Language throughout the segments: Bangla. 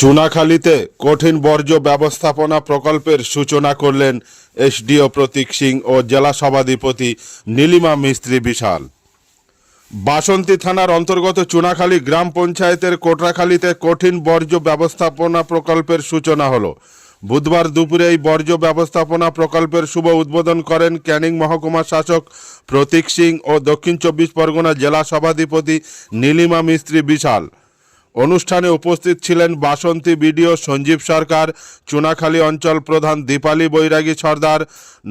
চুনাখালীতে কঠিন বর্জ্য ব্যবস্থাপনা প্রকল্পের সূচনা করলেন এসডিও প্রতীক সিং ও জেলা সভাধিপতি নীলিমা মিস্ত্রি বিশাল। বাসন্তী থানার অন্তর্গত চুনাখালী গ্রাম পঞ্চায়েতের কোটরাখালীতে কঠিন বর্জ্য ব্যবস্থাপনা প্রকল্পের সূচনা হলো। বুধবার দুপুরে এই বর্জ্য ব্যবস্থাপনা প্রকল্পের শুভ উদ্বোধন করেন ক্যানিং মহকুমা শাসক প্রতীক সিং ও দক্ষিণ চব্বিশ পরগনা জেলা সভাধিপতি নীলিমা মিস্ত্রি বিশাল। অনুষ্ঠানে উপস্থিত ছিলেন বাসন্তী বিডিও সঞ্জীব সরকার, চুনাখালী অঞ্চল প্রধান দীপালি বৈরাগী সর্দার,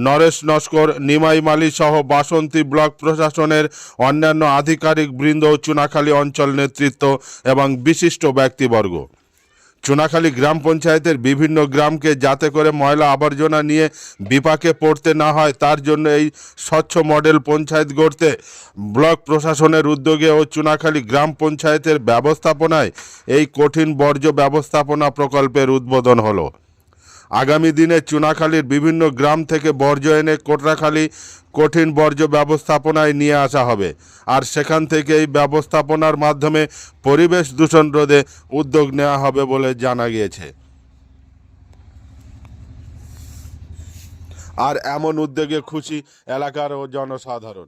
নরেশ নস্কর, নিমাই মালি সহ বাসন্তী ব্লক প্রশাসনের অন্যান্য আধিকারিক বৃন্দ চুনাখালী অঞ্চল নেতৃত্ব এবং বিশিষ্ট ব্যক্তিবর্গ। চুনাখালী গ্রাম পঞ্চায়েতের বিভিন্ন গ্রামকে যাতে করে ময়লা আবর্জনা নিয়ে বিপাকে পড়তে না হয়, তার জন্য এই স্বচ্ছ মডেল পঞ্চায়েত গড়তে ব্লক প্রশাসনের উদ্যোগে ও চুনাখালী গ্রাম পঞ্চায়েতের ব্যবস্থাপনায় এই কঠিন বর্জ্য ব্যবস্থাপনা প্রকল্পের উদ্বোধন হলো। আগামী দিনে চুনাখালীর বিভিন্ন গ্রাম থেকে বর্জ্য এনে কোটরাখালী কঠিন বর্জ্য ব্যবস্থাপনায় নিয়ে আসা হবে। আর সেখান থেকে এই ব্যবস্থাপনার মাধ্যমে পরিবেশ দূষণ রোধে উদ্যোগ নেওয়া হবে বলে জানা গিয়েছে। আর এমন উদ্যোগে খুশি এলাকার ও জনসাধারণ।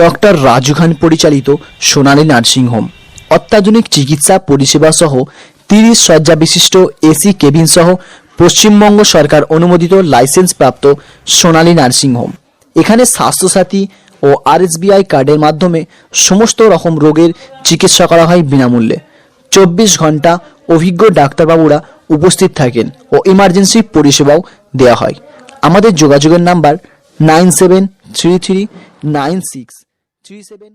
ডক্টর রাজু খান পরিচালিত সোনালী নার্সিংহোম। অত্যাধুনিক চিকিৎসা পরিষেবা সহ তিরিশ শয্যা বিশিষ্ট এসি কেবিন সহ পশ্চিমবঙ্গ সরকার অনুমোদিত লাইসেন্স প্রাপ্ত সোনালী নার্সিংহোম। এখানে স্বাস্থ্যসাথী ও আরএসবিআই কার্ডের মাধ্যমে সমস্ত রকম রোগের চিকিৎসা করা হয় বিনামূল্যে। চব্বিশ ঘণ্টা অভিজ্ঞ ডাক্তারবাবুরা উপস্থিত থাকেন ও ইমার্জেন্সি পরিষেবাও দেওয়া হয়। আমাদের যোগাযোগের number nine seven three three nine six. Three seven